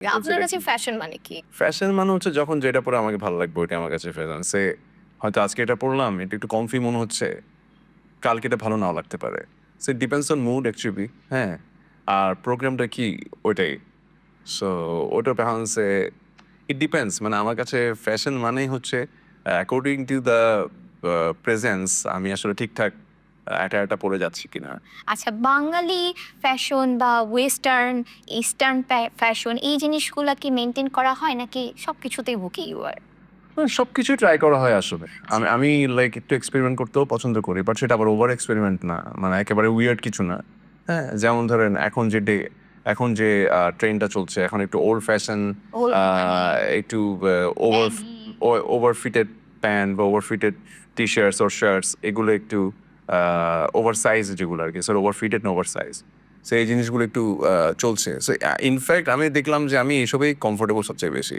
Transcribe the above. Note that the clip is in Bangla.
আপনার কাছে ফ্যাশন মানে কি? ফ্যাশন মানে হচ্ছে যখন যেটা পরে আমাকে ভালো লাগবে ওইটা আমার কাছে ফ্যাশন সে হয়তো আজকে এটা পরলাম এটা একটু কমফি মনে হচ্ছে কালকে এটা ভালো নাও লাগতে পারে। সে ডিপেন্ডস অন মুড অ্যাকচুয়ালি হ্যাঁ? আর প্রোগ্রামটা কি? ওইটাই। সো ওটা সে ইট ডিপেন্ডস মানে আমার কাছে ফ্যাশন মানেই হচ্ছে অ্যাকর্ডিং টু দ্য প্রেজেন্স আমি আসলে ঠিকঠাক অ্যাটায়ারটা পরে যাচ্ছি কিনা। আচ্ছা বাঙালি ফ্যাশন বা ওয়েস্টার্ন ইস্টার্ন ফ্যাশন এই জিনিসগুলো কি মেনটেন করা হয় নাকি সব কিছুতেই বুকে ইউ আর সব কিছু ট্রাই করা হয় আসলে। আমি আমি লাইক একটু এক্সপেরিমেন্ট করতেও পছন্দ করি বাট সেটা আবার ওভার এক্সপেরিমেন্ট না। মানে একেবারে উইয়ার্ড কিছু না। হ্যাঁ যেমন ধরেন এখন যে ডে এখন যে ট্রেনটা চলছে এখন একটু ওল্ড ফ্যাশন একটু ওভার ওভার ফিটেড প্যান্ট বা over fitted T shirts or shirts এগুলো একটু ওভার সাইজ যেগুলো আর কি sir over fitted over size so এই জিনিসগুলো একটু চলছে। সো ইনফ্যাক্ট আমি দেখলাম যে আমি এসবেই কমফোর্টেবল সবচেয়ে বেশি।